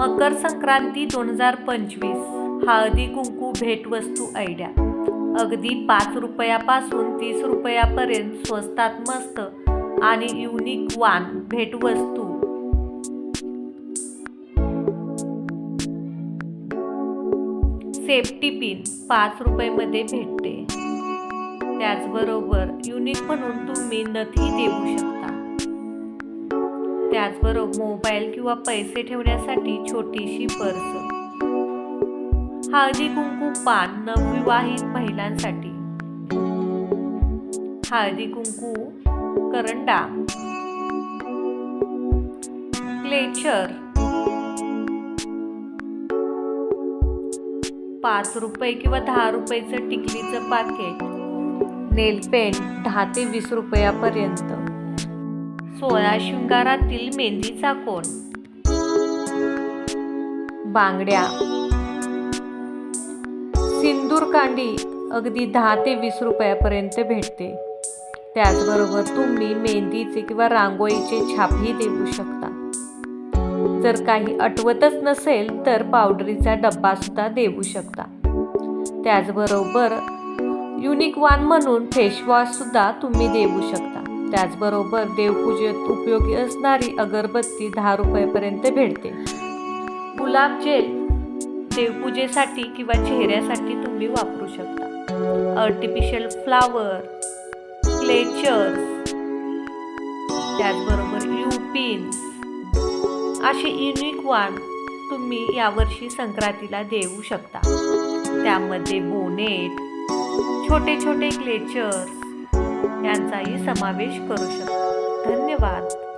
मकर संक्रांती दोन हजार पंचवीस. हळदी कुंकू भेटवस्तू आयडिया. अगदी पाच रुपयापासून तीस रुपयापर्यंत स्वस्तात मस्त आणि युनिक वान भेटवस्तू. सेफ्टी पिन पाच रुपयामध्ये भेटते. त्याचबरोबर युनिक म्हणून तुम्ही नथी देऊ शकता. त्याचबरोबर मोबाईल किंवा पैसे ठेवण्यासाठी छोटीशी पर्स. हळदी कुंकू पान नवविवाहित महिलांसाठी. हळदी कुंकू करंडा. क्लेचर. पाच रुपये किंवा दहा रुपयेचं टिकलीचं पाकिट. नेल पेंट दहा ते वीस रुपयापर्यंत. सोळा शृंगारातील मेहंदीचा कोण? बांगड्या. सिंदूर कांडी अगदी दहा ते वीस रुपयापर्यंत भेटते. त्याचबरोबर तुम्ही मेहंदीचे किंवा रांगोळीचे छापही देऊ शकता. जर काही आठवतच नसेल तर पावडरीचा डब्बा सुद्धा देऊ शकता. त्याचबरोबर युनिक वान म्हणून फेसवॉश सुद्धा तुम्ही देऊ शकता. त्याचबरोबर देवपूजेत उपयोगी असणारी अगरबत्ती दहा रुपयापर्यंत भेटते. गुलाब जेल देवपूजेसाठी किंवा चेहऱ्यासाठी तुम्ही वापरू शकता. आर्टिफिशियल फ्लावर क्लेचर्स त्याचबरोबर यू पिन्स असे युनिक वाण तुम्ही यावर्षी संक्रांतीला देऊ शकता. त्यामध्ये बोनेट छोटे छोटे क्लेचर्स यांचाही समावेश करू शकतो. धन्यवाद.